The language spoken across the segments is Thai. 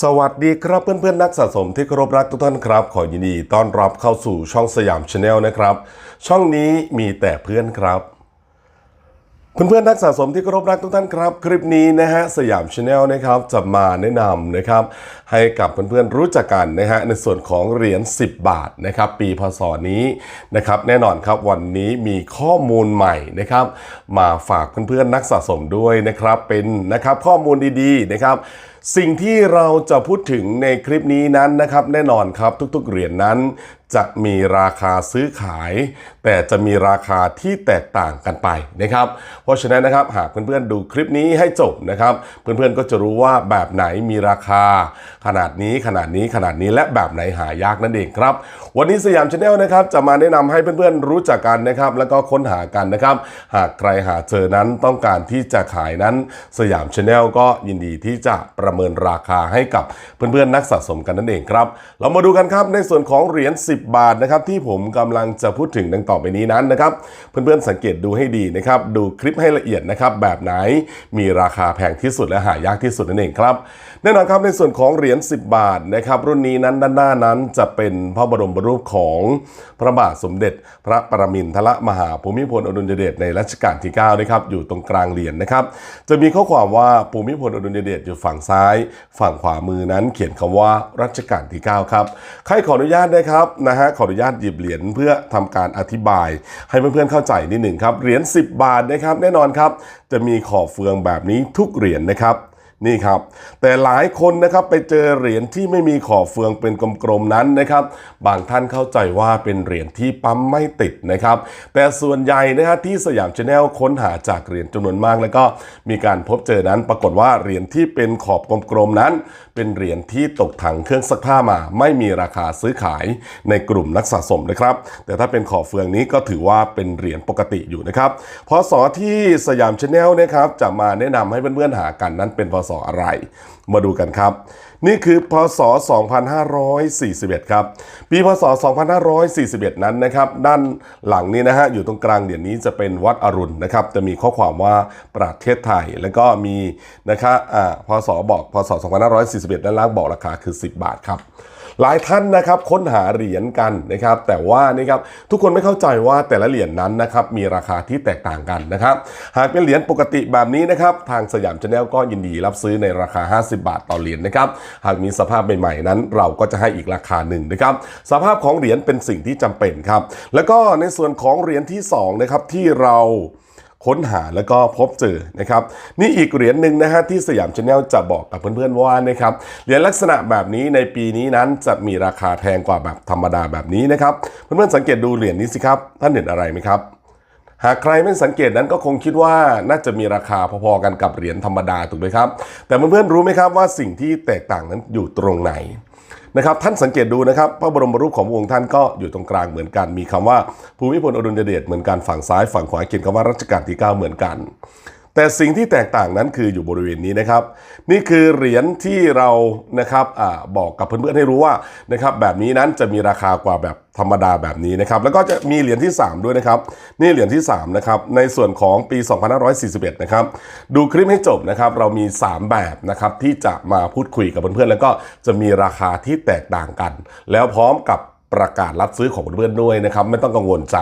สวัสดีครับเพื่อนๆนักสะสมที่เคารพรักทุกท่านครับ ขอยินดีต้อนรับเข้าสู่ช่องสยามชาแนลนะครับ ช่องนี้มีแต่เพื่อนครับ เพื่อนๆนักสะสมที่เคารพรักทุกท่านครับ คลิปนี้นะฮะสยามชาแนลนะครับจะมาแนะนำนะครับ ให้กับเพื่อนๆรู้จักกันนะฮะในส่วนของเหรียญ10 บาทนะครับ ปีพศนี้นะครับ แน่นอนครับวันนี้มีข้อมูลใหม่นะครับ มาฝากเพื่อนๆนักสะสมด้วยนะครับ เป็นนะครับข้อมูลดีๆนะครับ สิ่งที่เราจะพูดถึงในคลิปนี้นั้นนะครับ แน่นอนครับทุกๆเหรียญนั้น จะมีราคาซื้อขาย แต่จะมีราคาที่แตกต่างกันไปนะครับ เพราะฉะนั้นนะครับหากเพื่อนๆดูคลิปนี้ให้จบนะครับ เพื่อนๆก็จะรู้ว่าแบบไหนมีราคา ขนาดนี้ขนาดนี้ขนาดนี้และแบบไหนหายากนั่นเองครับ วันนี้สยามชาแนลนะครับจะมาแนะนำให้เพื่อนๆรู้จักกันนะครับ แล้วก็ค้นหากันนะครับ หากใครหาเจอนั้นต้องการที่จะขายนั้น สยามชาแนลก็ยินดีที่จะประเมินราคาให้กับเพื่อนๆนักสะสมกันนั่นเองครับ เรามาดูกันครับในส่วนของเหรียญ10บาทนะครับที่ผมกำลังจะพูดถึงดังต่อไปนี้นั้นนะครับเพื่อนๆสังเกตดูให้ดีนะครับดูคลิปให้ละเอียดนะครับแบบไหนมีราคาแพงที่สุดและหายากที่สุดนั่นเองครับแน่นอนครับในส่วนของเหรียญ10 บาทนะครับรุ่นนี้นั้นด้านหน้านั้นจะเป็นพระบรมรูปของพระบาทสมเด็จ พระปรมินทรมหาภูมิพลอดุลยเดชในรัชกาลที่9นะครับอยู่ตรงกลางเหรียญนะครับจะมีข้อความว่าภูมิพลอดุลยเดชอยู่ฝั่งซ้าย ฝั่งขวามือนั้นเขียนคำว่ารัชกาลที่ 9 ครับใครขออนุญาตนะครับนะฮะขออนุญาตหยิบเหรียญเพื่อทำการอธิบาย ให้เพื่อนๆเข้าใจนิดหนึ่งครับเหรียญ10 บาทนะครับแน่นอนครับจะมีขอบเฟืองแบบนี้ทุกเหรียญนะครับ นี่ครับ แต่หลายคนนะครับไปเจอเหรียญที่ไม่มีขอบเฟืองเป็นกลมๆนั้นนะครับ บางท่านเข้าใจว่าเป็นเหรียญที่ปั๊มไม่ติดนะครับ แต่ส่วนใหญ่นะครที่สยามชาแนลค้นหาจากเหรียญจำนวนมาก แล้วก็มีการพบเจอนั้นปรากฏว่าเหรียญที่เป็นขอบกลมๆนั้น เป็นเหรียญที่ตกถังเครื่องซักผ้ามา ไม่มีราคาซื้อขายในกลุ่มนักสะสมนะครับ แต่ถ้าเป็นขอบเฟืองนี้ก็ถือว่าเป็นเหรียญปกติอยู่นะครับพศที่สยามชาแนลนะครับจะมาแนะนำให้เพื่อนๆหากันนั้นเป็นพศอะไร มาดูกันครับ นี่คือพศ 2541 ครับ ปีพศ 2541 นั้นนะครับ ด้านหลังนี้นะฮะ อยู่ตรงกลางเดี๋ยวนี้จะเป็นวัดอรุณนะครับ จะมีข้อความว่าประเทศไทย แล้วก็มีนะครับพศบอกพศ 2541 ด้านล่างบอกราคาคือ 10 บาทครับ หลายท่านนะครับค้นหาเหรียญกันนะครับ แต่ว่านี่ครับทุกคนไม่เข้าใจว่าแต่ละเหรียญนั้นนะครับมีราคาที่แตกต่างกันนะครับ หากเป็นเหรียญปกติแบบนี้นะครับทางสยามชาแนลก็ยินดีรับซื้อในราคา 50 บาทต่อเหรียญนะครับ หากมีสภาพใหม่ๆนั้น เราก็จะให้อีกราคาหนึ่งนะครับ สภาพของเหรียญเป็นสิ่งที่จำเป็นครับ แล้วก็ในส่วนของเหรียญที่สองนะครับที่เรา ค้นหาแล้วก็พบเจอนะครับนี่อีกเหรียญหนึ่งนะฮะที่สยามชาแนลจะบอกกับเพื่อนๆว่านะครับเหรียญลักษณะแบบนี้ในปีนี้นั้นจะมีราคาแพงกว่าแบบธรรมดาแบบนี้นะครับเพื่อนๆสังเกตดูเหรียญนี้สิครับท่านเห็นอะไรไหมครับหากใครไม่สังเกตนั้นก็คงคิดว่าน่าจะมีราคาพอๆกันกับเหรียญธรรมดาถูกไหมครับ แต่เพื่อนๆรู้ไหมครับว่าสิ่งที่แตกต่างนั้นอยู่ตรงไหน นะครับท่านสังเกตดูนะครับพระบรมรูปของพระองค์ท่านก็อยู่ตรงกลางเหมือนกัน มีคำว่าภูมิพลอดุลยเดชเหมือนกันฝั่งซ้าย ฝั่งขวาเขียนคำว่ารัชกาลที่ 9 เหมือนกัน แต่สิ่งที่แตกต่างนั้นคืออยู่บริเวณนี้นะครับ นี่คือเหรียญที่เรานะครับอบอกกับเพื่อนๆให้รู้ว่านะครับแบบนี้นั้นจะมีราคากว่าแบบธรรมดาแบบนี้นะครับ แล้วก็จะมีเหรียญที่ 3 ด้วยนะครับ นี่เหรียญที่3นะครับในส่วนของปี 2541 นะครับ ดูคลิปให้จบนะครับ เรามี 3 แบบนะครับที่จะมาพูดคุยกับเพื่อนๆแล้วก็จะมีราคาที่แตกต่างกัน แล้วพร้อมกับ ประกาศรับซื้อของเพื่อนด้วยนะครับไม่ต้องกังวลใจ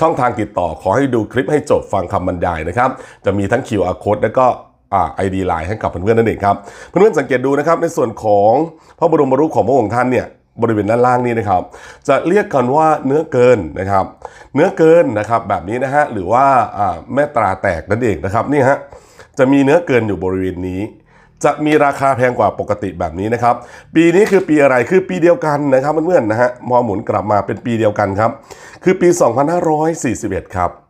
ช่องทางติดต่อขอให้ดูคลิปให้จบฟังคำบรรยายนะครับ จะมีทั้ง QR code แล้วก็ไอดีไลน์ให้กับเพื่อนๆนั่นเองครับ เพื่อนๆสังเกตดูนะครับในส่วนของพระบรมรูปของพระองค์ท่านเนี่ยบริเวณด้านล่างนี้นะครับ จะเรียกกันว่าเนื้อเกินนะครับ เนื้อเกินนะครับแบบนี้นะฮะหรือว่าอ่าแม่ตราแตกนั่นเองนะครับนี่ฮะจะมีเนื้อเกินอยู่บริเวณนี้ จะมีราคาแพงกว่าปกติแบบนี้นะครับ ปีนี้คือปีอะไรคือปีเดียวกันนะครับเพื่อนๆนะฮะมอหมุนกลับมาเป็นปีเดียวกันครับ คือปี 2541 ครับ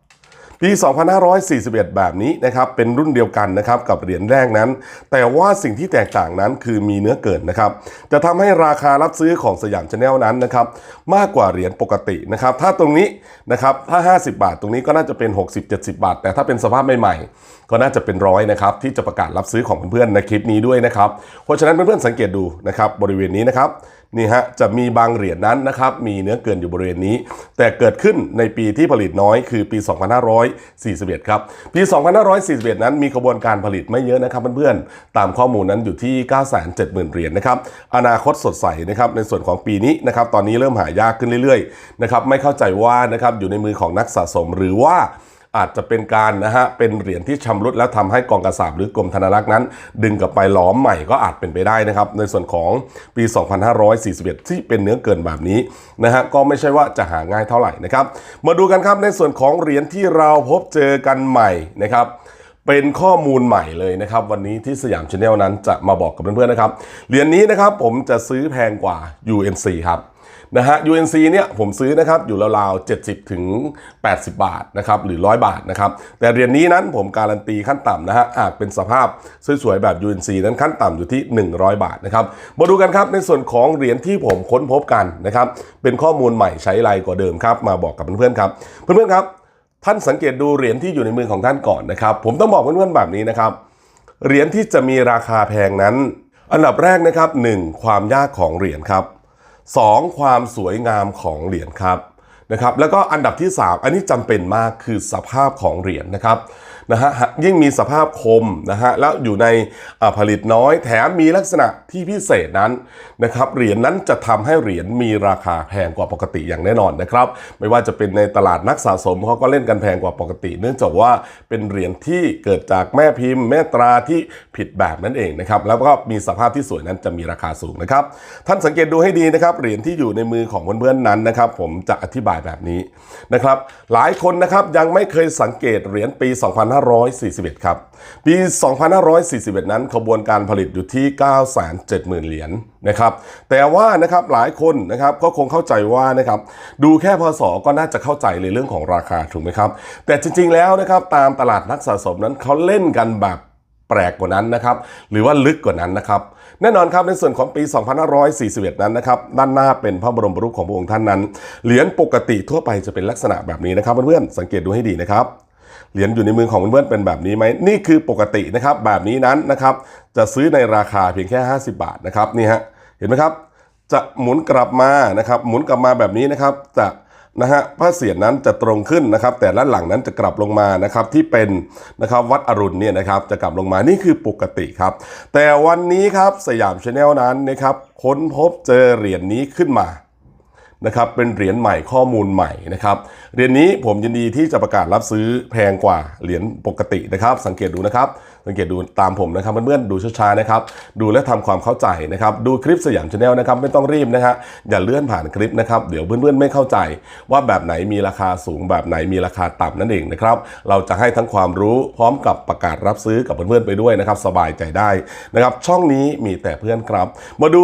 ปี 2541 แบบนี้นะครับเป็นรุ่นเดียวกันนะครับกับเหรียญแรกนั้น แต่ว่าสิ่งที่แตกต่างนั้นคือมีเนื้อเกินนะครับจะทำให้ราคารับซื้อของสยามชาแนลนั้นนะครับมากกว่าเหรียญปกตินะครับถ้าตรงนี้นะครับถ้า 50 บาท ตรงนี้ก็น่าจะเป็น 60-70 บาท แต่ถ้าเป็นสภาพใหม่ๆ ก็น่าจะเป็นร้อยนะครับที่จะประกาศรับซื้อของเพื่อนๆในคลิปนี้ด้วยนะครับเพราะฉะนั้นเพื่อนๆสังเกตดูนะครับบริเวณนี้นะครับ นี่ฮะจะมีบางเหรียญนั้นนะครับมีเนื้อเกินอยู่บริเวณนี้ แต่เกิดขึ้นในปีที่ผลิตน้อยคือปี 2541 ครับ ปี 2541 นั้นมีกระบวนการผลิตไม่เยอะนะครับเพื่อนๆ ตามข้อมูลนั้นอยู่ที่ 970,000 เหรียญนะครับอนาคตสดใสนะครับในส่วนของปีนี้นะครับตอนนี้เริ่มหายากขึ้นเรื่อยๆนะครับไม่เข้าใจว่านะครับอยู่ในมือของนักสะสมหรือว่า อาจจะเป็นการนะฮะเป็นเหรียญที่ชำรุดแล้วทำให้กองกระสาบหรือกรมธนารักษ์นั้น ดึงกลับไปหลอมใหม่ก็อาจเป็นไปได้นะครับ ในส่วนของปี 2541 ที่เป็นเนื้อเกินแบบนี้นะฮะก็ไม่ใช่ว่าจะหาง่ายเท่าไหร่นะครับ มาดูกันครับในส่วนของเหรียญที่เราพบเจอกันใหม่นะครับเป็นข้อมูลใหม่เลยนะครับ วันนี้ที่สยามชาแนลนั้นจะมาบอกกับเพื่อนๆนะครับเหรียญนี้นะครับผมจะซื้อแพงกว่า UNC ครับ นะฮะ UNC เนี่ยผมซื้อนะครับอยู่ราวๆ 70 ถึง 80 บาทนะครับหรือ 100 บาทนะครับ แต่เหรียญนี้นั้นผมการันตีขั้นต่ำนะฮะหากเป็นสภาพสวยๆแบบ UNC นั้นขั้นต่ำอยู่ที่ 100 บาทนะครับ มาดูกันครับในส่วนของเหรียญที่ผมค้นพบกันนะครับเป็นข้อมูลใหม่ใช้ไรกว่าเดิมครับมาบอกกับเพื่อนๆครับเพื่อนๆครับท่านสังเกตดูเหรียญที่อยู่ในมือของท่านก่อนนะครับผมต้องบอกเพื่อนๆแบบนี้นะครับเหรียญที่จะมีราคาแพงนั้น อันดับแรกนะครับ 1. ความยากของเหรียญครับ 2. ความสวยงามของเหรียญครับนะครับแล้วก็อันดับที่ 3 อันนี้จำเป็นมากคือสภาพของเหรียญนะครับ นะฮะยิ่งมีสภาพคมนะฮะแล้วอยู่ในผลิตน้อยแถมมีลักษณะที่พิเศษนั้นนะครับเหรียญนั้นจะทำให้เหรียญมีราคาแพงกว่าปกติอย่างแน่นอนนะครับไม่ว่าจะเป็นในตลาดนักสะสมเขาก็เล่นกันแพงกว่าปกติ เนื่องจากว่าเป็นเหรียญที่เกิดจากแม่พิมพ์ แม่ตราที่ผิดแบบนั่นเองนะครับแล้วก็มีสภาพที่สวยนั้นจะมีราคาสูงนะครับท่านสังเกตดูให้ดีนะครับเหรียญที่อยู่ในมือของเพื่อนๆนั้นนะครับผมจะอธิบายแบบนี้นะครับหลายคนนะครับยังไม่เคยสังเกตเหรียญปี2541 ครับ ปี 2541 นั้นขบวนการผลิตอยู่ที่ 970,000 เหรียญนะครับ แต่ว่านะครับหลายคนนะครับก็คงเข้าใจว่านะครับดูแค่พศก็น่าจะเข้าใจในเรื่องของราคาถูกไหมครับ แต่จริงๆแล้วนะครับตามตลาดนักสะสมนั้นเขาเล่นกันแบบแปลกกว่านั้นนะครับหรือว่าลึกกว่านั้นนะครับแน่นอนครับในส่วนของปี 2541 นั้นนะครับด้านหน้าเป็นพระบรมรูปของพระองค์ท่านนั้น เหรียญปกติทั่วไปจะเป็นลักษณะแบบนี้นะครับเพื่อนๆสังเกตดูให้ดีนะครับ เหรียญอยู่ในมือของเพื่อนๆเป็นแบบนี้ไหมนี่คือปกตินะครับแบบนี้นั้นนะครับจะซื้อในราคาเพียงแค่ 50 บาทนะครับนี่ฮะเห็นไหมครับ จะหมุนกลับมานะครับหมุนกลับมาแบบนี้นะครับจะนะฮะผ้าเสียรนั้นจะตรงขึ้นนะครับ แต่ด้านหลังนั้นจะกลับลงมานะครับที่เป็นนะครับวัดอรุณเนี่ยนะครับจะกลับลงมานี่คือปกติครับ แต่วันนี้ครับสยามชาแนลนั้นนะครับค้นพบเจอเหรียญนี้ขึ้นมา นะครับเป็นเหรียญใหม่ข้อมูลใหม่นะครับเหรียญนี้ผมยินดีที่จะประกาศรับซื้อแพงกว่าเหรียญปกตินะครับ สังเกตดูนะครับ สังเกตดูตามผมนะครับเพื่อนๆดูช้าๆนะครับดูและทำความเข้าใจนะครับดูคลิปสยามชาแนลนะครับไม่ต้องรีบนะฮะอย่าเลื่อนผ่านคลิปนะครับเดี๋ยวเพื่อนๆไม่เข้าใจ ว่าแบบไหนมีราคาสูงแบบไหนมีราคาต่ำนั่นเองนะครับเราจะให้ทั้งความรู้พร้อมกับประกาศรับซื้อกับเพื่อนๆไปด้วยนะครับสบายใจได้นะครับช่องนี้มีแต่เพื่อนครับ มาดู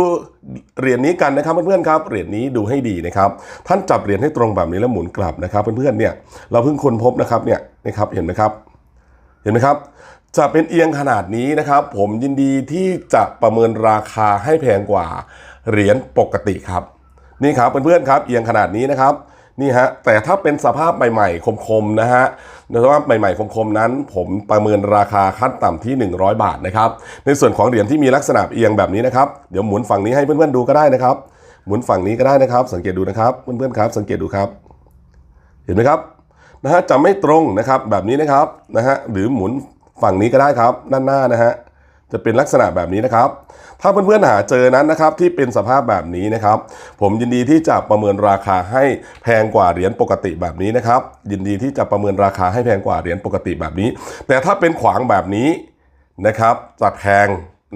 เหรียญนี้กันนะครับเพื่อนๆครับเหรียญนี้ดูให้ดีนะครับท่านจับเหรียญให้ตรงแบบนี้แล้วหมุนกลับนะครับเพื่อนๆเนี่ยเราเพิ่งค้นพบนะครับเนี่ยนะครับเห็นไหมครับเห็นไหมครับ จะเป็นเอียงขนาดนี้นะครับ ผมยินดีที่จะประเมินราคาให้แพงกว่าเหรียญปกติครับ นี่ครับเพื่อนๆครับเอียงขนาดนี้นะครับนี่ฮะแต่ถ้าเป็นสภาพใหม่ๆคมๆนะฮะสภาพใหม่ๆคมๆนั้น ผมประเมินราคาขั้นต่ำที่ 100 บาทนะครับในส่วนของเหรียญที่มีลักษณะเอียงแบบนี้นะครับเดี๋ยวหมุนฝั่งนี้ให้เพื่อนๆดูก็ได้นะครับ หมุนฝั่งนี้ก็ได้นะครับ สังเกตดูนะครับเพื่อนๆครับ สังเกตดูครับ เห็นไหมครับนะฮะจะไม่ตรงนะครับแบบนี้นะครับนะฮะหรือหมุน ฝั่งนี้ก็ได้ครับ ด้านหน้านะฮะจะเป็นลักษณะแบบนี้นะครับ ถ้าเพื่อนๆหาเจอนั้นนะครับที่เป็นสภาพแบบนี้นะครับ ผมยินดีที่จะประเมินราคาให้แพงกว่าเหรียญปกติแบบนี้นะครับ ยินดีที่จะประเมินราคาให้แพงกว่าเหรียญปกติแบบนี้ แต่ถ้าเป็นขวางแบบนี้นะครับจะแพง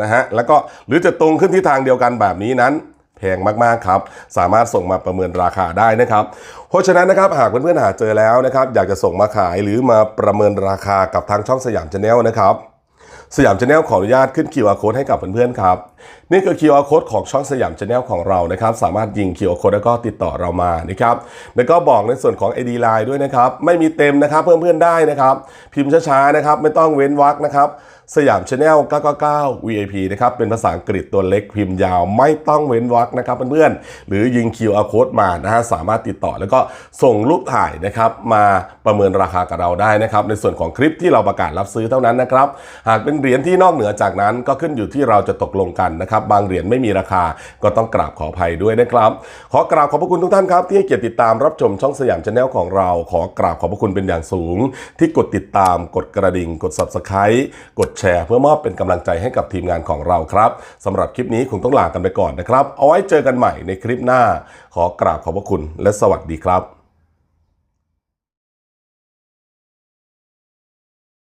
นะฮะแล้วก็หรือจะตรงขึ้นที่ทางเดียวกันแบบนี้นั้น งมากๆครับ สามารถส่งมาประเมินราคาได้นะครับ เพราะฉะนั้นนะครับหากเพื่อนๆหาเจอแล้วนะครับอยากจะส่งมาขายหรือมาประเมินราคากับทางช่องสยามชาแนลนะครับสยามชาแนลขออนุญาตขึ้น QR code ให้กับเพื่อนๆครับ นี่คือ QR code ของช่องสยามชาแนลของเรานะครับ สามารถยิง QR code แล้วก็ติดต่อเรามานะครับแล้วก็บอกในส่วนของ ID Line ด้วยนะครับ ไม่มีเต็มนะครับเพื่อนๆได้นะครับ พิมพ์ช้าๆนะครับ ไม่ต้องเว้นวรรคนะครับสยามชาแนล999 VIP นะครับ เป็นภาษาอังกฤษตัวเล็กพิมพ์ยาวไม่ต้องเว้นวรรคนะครับเพื่อนๆ หรือยิง QR code มานะฮะสามารถติดต่อแล้วก็ส่งรูปถ่ายนะครับมาประเมินราคากับเราได้นะครับ ในส่วนของคลิปที่เราประกาศรับซื้อเท่านั้นนะครับ หากเป็นเหรียญที่นอกเหนือจากนั้นก็ขึ้นอยู่ที่เราจะตกลงกันนะครับ บางเหรียญไม่มีราคาก็ต้องกราบขออภัยด้วยนะครับ ขอกราบขอบพระคุณทุกท่านครับ ที่ให้เกียรติติดตามรับชมช่องสยามชาแนลของเรา ขอกราบขอบพระคุณเป็นอย่างสูง ที่กดติดตามกดกระดิ่ง กด subscribe กดแชร์ เพื่อมอบเป็นกำลังใจให้กับทีมงานของเราครับสำหรับคลิปนี้คงต้องลากันไปก่อนนะครับ เอาไว้เจอกันใหม่ในคลิปหน้า ขอกราบขอบพระคุณและสวัสดีครับ